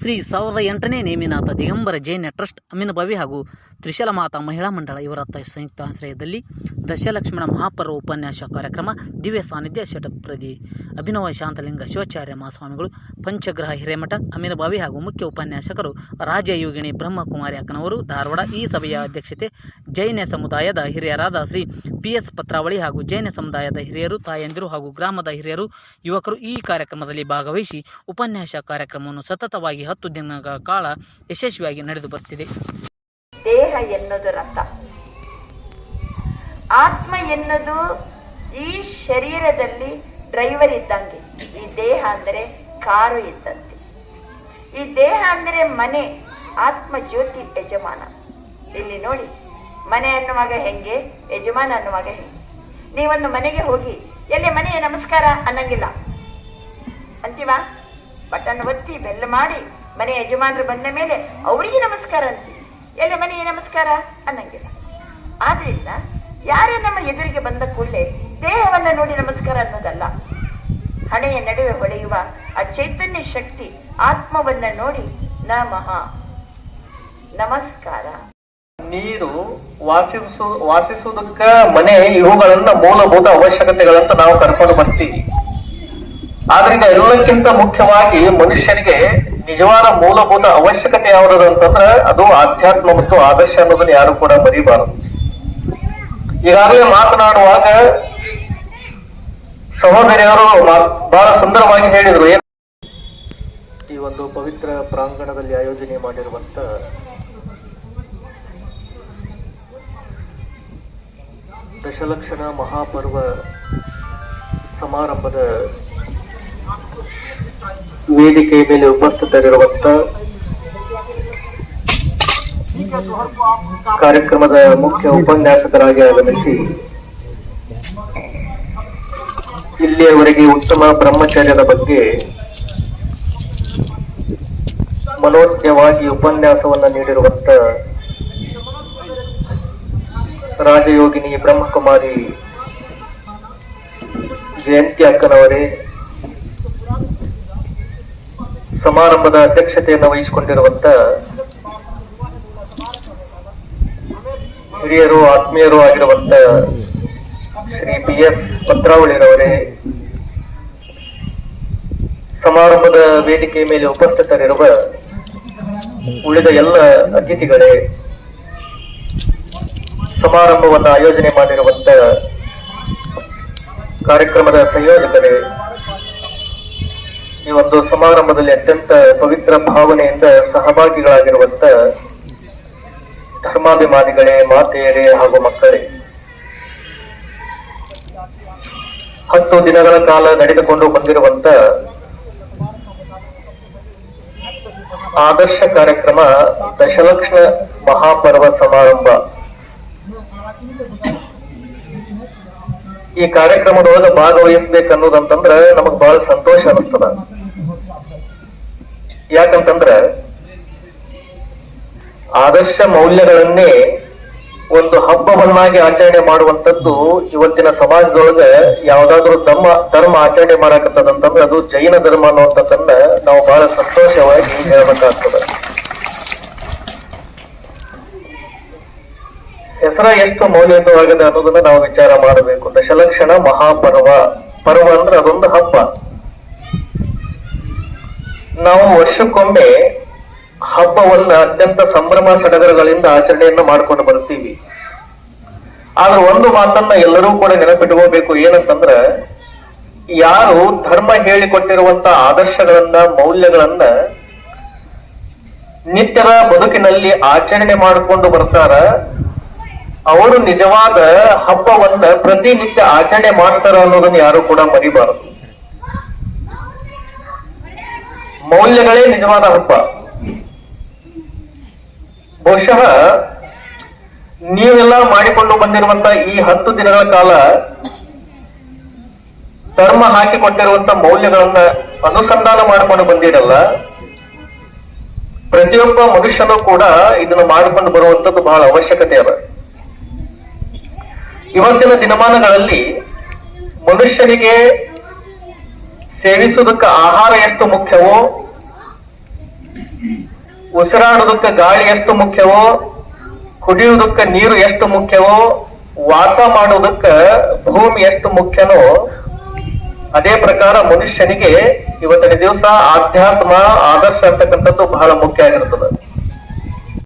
ಶ್ರೀ ಸಾವಿರದ ಎಂಟನೇ ನೇಮಿನಾಥ ದಿಗಂಬರ ಜೈನ ಟ್ರಸ್ಟ್ ಅಮಿನಭಾವಿ ಹಾಗೂ ತ್ರಿಶಲ ಮಾತಾ ಮಹಿಳಾ ಮಂಡಳ ಇವರ ಸಂಯುಕ್ತ ಆಶ್ರಯದಲ್ಲಿ ದಶಲಕ್ಷ್ಮಣ ಮಹಾಪರ್ವ ಉಪನ್ಯಾಸ ಕಾರ್ಯಕ್ರಮ ದಿವ್ಯ ಸಾನ್ನಿಧ್ಯ ಶಟಪ್ರದಿ ಅಭಿನವ ಶಾಂತಲಿಂಗ ಶಿವಾಚಾರ್ಯ ಮಹಾಸ್ವಾಮಿಗಳು, ಪಂಚಗ್ರಹ ಹಿರೇಮಠ ಅಮಿನಭಾವಿ ಹಾಗೂ ಮುಖ್ಯ ಉಪನ್ಯಾಸಕರು ರಾಜಯೋಗಿಣಿ ಬ್ರಹ್ಮಕುಮಾರಿ ಅಕ್ಕನವರು, ಧಾರವಾಡ ಈ ಸಭೆಯ ಅಧ್ಯಕ್ಷತೆ ಜೈನ ಸಮುದಾಯದ ಹಿರಿಯರಾದ ಶ್ರೀ ಪಿ ಎಸ್ ಪತ್ರಾವಳಿ ಹಾಗೂ ಜೈನ ಸಮುದಾಯದ ಹಿರಿಯರು, ತಾಯಂದಿರು ಹಾಗೂ ಗ್ರಾಮದ ಹಿರಿಯರು, ಯುವಕರು ಈ ಕಾರ್ಯಕ್ರಮದಲ್ಲಿ ಭಾಗವಹಿಸಿ ಉಪನ್ಯಾಸ ಕಾರ್ಯಕ್ರಮವನ್ನು ಸತತವಾಗಿ ಹತ್ತು ದಿನಗಳ ಕಾಲ ಯಶಸ್ವಿಯಾಗಿ ನಡೆದು ಬರ್ತಿದೆ. ದೇಹ ಎನ್ನುವುದು ರಥ ಆತ್ಮ ಎನ್ನುವುದು ಈ ಶರೀರದಲ್ಲಿ ಡ್ರೈವರ್ ಇದ್ದಂಗೆ. ಈ ದೇಹ ಅಂದರೆ ಕಾರು ಇದ್ದಂತೆ. ಈ ದೇಹ ಅಂದರೆ ಮನೆ, ಆತ್ಮ ಜ್ಯೋತಿ, ಯಜಮಾನ. ಇಲ್ಲಿ ನೋಡಿ, ಮನೆ ಅನ್ನುವಾಗ ಹೆಂಗೆ, ಯಜಮಾನ ಅನ್ನುವಾಗ ಹೆಂಗೆ. ನೀವೊಂದು ಮನೆಗೆ ಹೋಗಿ, ಎಲ್ಲಿ ಮನೆಯ, ನಮಸ್ಕಾರ ಅನ್ನಂಗಿಲ್ಲ. ಅಂತೀವಾ? ಬಟನ್ ಒತ್ತಿ ಬೆಲ್ಲ ಮಾಡಿ ಮನೆ ಯಜಮಾನರು ಬಂದ ಮೇಲೆ ಅವರಿಗೆ ನಮಸ್ಕಾರ ಅಂತೀವಿ ಎಲ್ಲ ಮನೆಗೆ ನಮಸ್ಕಾರ ಅನ್ನಂಗಿಲ್ಲ. ಆದ್ರಿಂದ ಯಾರೇ ನಮ್ಮ ಎದುರಿಗೆ ಬಂದ ಕೂಡಲೇ ದೇಹವನ್ನ ನೋಡಿ ನಮಸ್ಕಾರ ಅನ್ನೋದಲ್ಲ. ಹಣೆಯ ನಡುವೆ ಹೊಳೆಯುವ ಆ ಚೈತನ್ಯ ಶಕ್ತಿ ಆತ್ಮವನ್ನ ನೋಡಿ ನಮಃ. ನಮಸ್ಕಾರ. ನೀರು ವಾಸಿಸು, ವಾಸಿಸುವುದಕ್ಕ ಮನೆ ಇವುಗಳನ್ನ ಮೂಲಭೂತ ಅವಶ್ಯಕತೆಗಳಂತ ನಾವು ಕರ್ಕೊಂಡು ಬರ್ತೀವಿ. ಆದ್ರಿಂದ ಎಲ್ಲಕ್ಕಿಂತ ಮುಖ್ಯವಾಗಿ ಮನುಷ್ಯನಿಗೆ ನಿಜವಾದ ಮೂಲಭೂತ ಅವಶ್ಯಕತೆ ಯಾವುದು ಅಂತಂದ್ರೆ ಅದು ಆಧ್ಯಾತ್ಮ ಮತ್ತು ಆದರ್ಶ ಅನ್ನೋದನ್ನ ಯಾರು ಕೂಡ ಮರಿಬಾರದು. ಈಗಾಗಲೇ ಮಾತನಾಡುವಾಗ ಸಹೋದರಿಯವರು ಬಹಳ ಸುಂದರವಾಗಿ ಹೇಳಿದ್ರು, ಏನ್- ಈ ಒಂದು ಪವಿತ್ರ ಪ್ರಾಂಗಣದಲ್ಲಿ ಆಯೋಜನೆ ಮಾಡಿರುವಂತ ದಶಲಕ್ಷಣ ಮಹಾಪರ್ವ ಸಮಾರಂಭದ ವೇದಿಕೆಯ ಮೇಲೆ ಉಪಸ್ಥಿತರಿರುವಂತ ಕಾರ್ಯಕ್ರಮದ ಮುಖ್ಯ ಉಪನ್ಯಾಸಕರಾಗಿ ಆಗಮಿಸಿ, ಇಲ್ಲಿಯವರೆಗೆ ಉತ್ತಮ ಬ್ರಹ್ಮಚರ್ಯದ ಬಗ್ಗೆ ಮನೋಜ್ಞವಾಗಿ ಉಪನ್ಯಾಸವನ್ನು ನೀಡಿರುವಂತ ರಾಜಯೋಗಿನಿ ಬ್ರಹ್ಮಕುಮಾರಿ ಜಯಂತಿ ಅಕ್ಕನವರೇ ಸಮಾರಂಭದ ಅಧ್ಯಕ್ಷತೆಯನ್ನು ವಹಿಸಿಕೊಂಡಿರುವಂತ ಹಿರಿಯರು, ಆತ್ಮೀಯರು ಆಗಿರುವಂತ ಶ್ರೀ ಬಿ ಎಸ್ ಭದ್ರಾವಳಿರವರೇ ಸಮಾರಂಭದ ವೇದಿಕೆ ಮೇಲೆ ಉಪಸ್ಥಿತರಿರುವ ಉಳಿದ ಎಲ್ಲ ಅತಿಥಿಗಳೇ, ಸಮಾರಂಭವನ್ನು ಆಯೋಜನೆ ಮಾಡಿರುವಂತ ಕಾರ್ಯಕ್ರಮದ ಸಂಯೋಜಕರೇ ಈ ಒಂದು ಸಮಾರಂಭದಲ್ಲಿ ಅತ್ಯಂತ ಪವಿತ್ರ ಭಾವನೆಯಿಂದ ಸಹಭಾಗಿಗಳಾಗಿರುವಂತ ಧರ್ಮಾಭಿಮಾನಿಗಳೇ, ಮಾತೆಯರೇ ಹಾಗೂ ಮಕ್ಕಳೇ. ಹತ್ತು ದಿನಗಳ ಕಾಲ ನಡೆದುಕೊಂಡು ಬಂದಿರುವಂತ ಆದರ್ಶ ಕಾರ್ಯಕ್ರಮ ದಶಲಕ್ಷ ಮಹಾಪರ್ವ ಸಮಾರಂಭ. ಈ ಕಾರ್ಯಕ್ರಮದೊಳಗೆ ಭಾಗವಹಿಸ್ಬೇಕನ್ನೋದಂತಂದ್ರ ನಮಗ್ ಬಹಳ ಸಂತೋಷ ಅನಿಸ್ತದ. ಯಾಕಂತಂದ್ರ ಆದರ್ಶ ಮೌಲ್ಯಗಳನ್ನೇ ಒಂದು ಹಬ್ಬವನ್ನಾಗಿ ಆಚರಣೆ ಮಾಡುವಂತದ್ದು ಇವತ್ತಿನ ಸಮಾಜದೊಳಗ ಯಾವ್ದಾದ್ರು ಧರ್ಮ ಧರ್ಮ ಆಚರಣೆ ಮಾಡಕತ್ತದಂತಂದ್ರೆ ಅದು ಜೈನ ಧರ್ಮ ಅನ್ನುವಂಥದ್ದನ್ನ ನಾವು ಬಹಳ ಸಂತೋಷವಾಗಿ ಹೇಳಬೇಕಾಗ್ತದ. ಹೆಸರ ಎಷ್ಟು ಮೌಲ್ಯಯುತವಾಗಿದೆ ಅನ್ನೋದನ್ನ ನಾವು ವಿಚಾರ ಮಾಡಬೇಕು. ದಶಲಕ್ಷಣ ಮಹಾಪರ್ವ. ಪರ್ವ ಅಂದ್ರೆ ಅದೊಂದು ಹಬ್ಬ. ನಾವು ವರ್ಷಕ್ಕೊಮ್ಮೆ ಹಬ್ಬವನ್ನ ಅತ್ಯಂತ ಸಂಭ್ರಮ ಸಡಗರಗಳಿಂದ ಆಚರಣೆಯನ್ನು ಮಾಡ್ಕೊಂಡು ಬರ್ತೀವಿ ಆದ್ರೆ ಒಂದು ಮಾತನ್ನ ಎಲ್ಲರೂ ಕೂಡ ನೆನಪಿಟ್ಕೋಬೇಕು ಏನಂತಂದ್ರ, ಯಾರು ಧರ್ಮ ಹೇಳಿಕೊಟ್ಟಿರುವಂತ ಆದರ್ಶಗಳನ್ನ, ಮೌಲ್ಯಗಳನ್ನ ನಿತ್ಯದ ಬದುಕಿನಲ್ಲಿ ಆಚರಣೆ ಮಾಡಿಕೊಂಡು ಬರ್ತಾರ, ಅವರು ನಿಜವಾದ ಹಬ್ಬವನ್ನ ಪ್ರತಿನಿತ್ಯ ಆಚರಣೆ ಮಾಡ್ತಾರ ಅನ್ನೋದನ್ನ ಯಾರು ಕೂಡ ಮರಿಬಾರದು. ಮೌಲ್ಯಗಳೇ ನಿಜವಾದ ಹಬ್ಬ. ಬಹುಶಃ ನೀವೆಲ್ಲ ಮಾಡಿಕೊಂಡು ಬಂದಿರುವಂತ ಈ ಹತ್ತು ದಿನಗಳ ಕಾಲ ಧರ್ಮ ಹಾಕಿಕೊಟ್ಟಿರುವಂತ ಮೌಲ್ಯಗಳನ್ನ ಅನುಸಂಧಾನ ಮಾಡಿಕೊಂಡು ಬಂದಿರಲ್ಲ, ಪ್ರತಿಯೊಬ್ಬ ಮನುಷ್ಯನು ಕೂಡ ಇದನ್ನು ಮಾಡಿಕೊಂಡು ಬರುವಂತದ್ದು ಬಹಳ ಅವಶ್ಯಕತೆ ಅದ. ಇವತ್ತಿನ ದಿನಮಾನಗಳಲ್ಲಿ ಮನುಷ್ಯನಿಗೆ ಸೇವಿಸುವುದಕ್ಕೆ ಆಹಾರ ಎಷ್ಟು ಮುಖ್ಯವೋ ಉಸಿರಾಡೋದಕ್ಕೆ ಗಾಳಿ ಎಷ್ಟು ಮುಖ್ಯವೋ, ಕುಡಿಯುವುದಕ್ಕೆ ನೀರು ಎಷ್ಟು ಮುಖ್ಯವೋ, ವಾಸ ಮಾಡುವುದಕ್ಕೆ ಭೂಮಿ ಎಷ್ಟು ಮುಖ್ಯನೋ ಅದೇ ಪ್ರಕಾರ ಮನುಷ್ಯನಿಗೆ ಇವತ್ತಿನ ದಿವಸ ಆಧ್ಯಾತ್ಮ, ಆದರ್ಶ ಅಂತಕ್ಕಂಥದ್ದು ಬಹಳ ಮುಖ್ಯ ಆಗಿರ್ತದೆ.